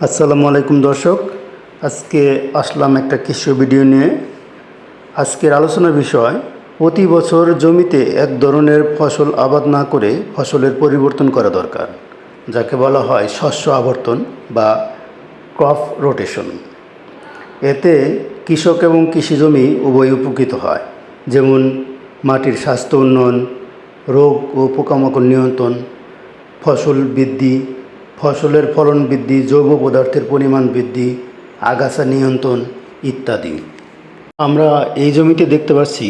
আসসালামু আলাইকুম দর্শক, আজকে আসলাম একটা কৃষি ভিডিও নিয়ে। আজকের আলোচনার বিষয়, প্রতি বছর জমিতে এক ধরনের ফসল আবাদ না করে ফসলের পরিবর্তন করা দরকার, যাকে বলা হয় শস্য আবর্তন বা ক্রপ রোটেশন। এতে কৃষক এবং কৃষি জমি উভয় উপকৃত হয়, যেমন মাটির স্বাস্থ্য উন্নয়ন, রোগ ও পোকামাকড় নিয়ন্ত্রণ, ফসল বৃদ্ধি ফসলের ফলন বৃদ্ধি, জৈব পদার্থের পরিমাণ বৃদ্ধি, আগাছা নিয়ন্ত্রণ ইত্যাদি। আমরা এই জমিতে দেখতে পাচ্ছি,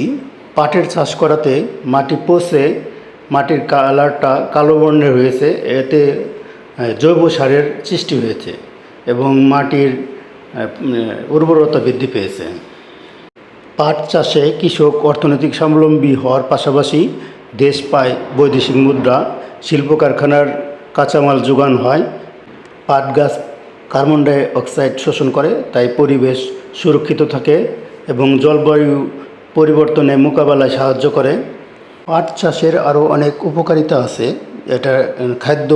পাটের চাষ করাতে মাটি পচে, মাটির কালারটা কালো বর্ণের হয়েছে, এতে জৈব সারের সৃষ্টি হয়েছে এবং মাটির উর্বরতা বৃদ্ধি পেয়েছে। পাট চাষে কৃষক অর্থনৈতিক স্বাবলম্বী হওয়ার পাশাপাশি দেশ পায় বৈদেশিক মুদ্রা শিল্প কারখানার কাঁচামাল যোগান হয়। পাট গাছ কার্বন ডাই অক্সাইড শোষণ করে, তাই পরিবেশ সুরক্ষিত থাকে এবং জলবায়ু পরিবর্তনে মোকাবেলায় সাহায্য করে। পাট চাষের আরও অনেক উপকারিতা আছে। এটা খাদ্য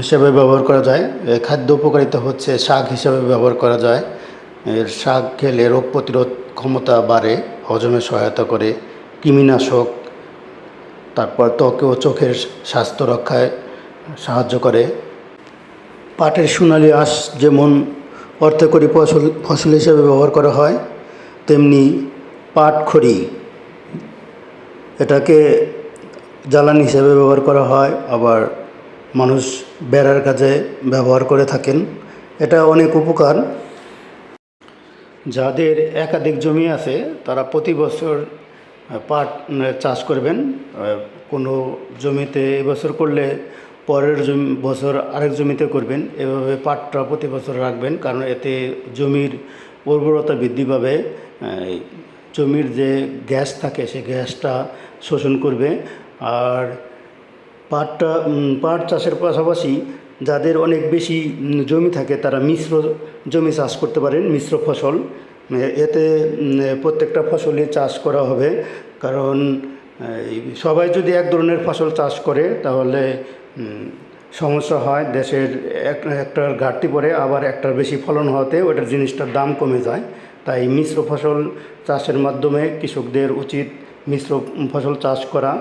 হিসেবে ব্যবহার করা যায়। খাদ্য উপকারিতা হচ্ছে শাক হিসেবে ব্যবহার করা যায়। এর শাক খেলে রোগ প্রতিরোধ ক্ষমতা বাড়ে, হজমে সহায়তা করে, কৃমিনাশক, তারপর ত্বকে ও চোখের স্বাস্থ্য রক্ষায় সাহায্য করে। পাটের সোনালি আঁশ যেমন অর্থকরী ফসল ফসল হিসেবে ব্যবহার করা হয়, তেমনি পাট খড়ি, এটাকে জ্বালানি হিসেবে ব্যবহার করা হয়, আবার মানুষ বেড়ার কাজে ব্যবহার করে থাকেন। এটা অনেক উপকার। যাদের একাধিক জমি আছে, তারা প্রতি বছর পাট চাষ করবেন। কোনো জমিতে এবছর করলে পরের জমি, বছর আরেক জমিতে করবেন। এভাবে পাটটা প্রতি বছর রাখবেন, কারণ এতে জমির উর্বরতা বৃদ্ধি পাবে। জমির যে গ্যাস থাকে সে গ্যাসটা শোষণ করবে। আর পাটটা পাট চাষের পাশাপাশি যাদের অনেক বেশি জমি থাকে, তারা মিশ্র জমি চাষ করতে পারেন, মিশ্র ফসল। এতে প্রত্যেকটা ফসলই চাষ করা হবে। কারণ সবাই যদি এক ধরনের ফসল চাষ করে, তাহলে সমস্যা হয়। দেশের এক, একটার ঘাটতি পড়ে, আবার একটার বেশি ফলন হওয়াতে ওটার জিনিসটার দাম কমে যায়। তাই মিশ্র ফসল চাষের মাধ্যমে কৃষকদের উচিত মিশ্র ফসল চাষ করা।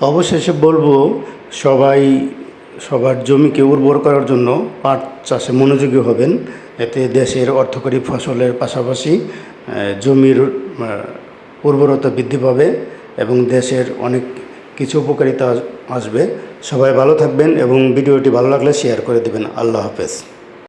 অবশেষে বলব, সবাই, সবার জমিকে উর্বর করার জন্য পাট চাষে মনোযোগী হবেন। এতে দেশের অর্থকরী ফসলের পাশাপাশি জমির উর্বরতা বৃদ্ধি পাবে এবং দেশের অনেক কিছু উপকারিতা আসবে। সবাই ভালো থাকবেন এবং ভিডিওটি ভালো লাগলে শেয়ার করে দেবেন। আল্লাহ হাফেজ।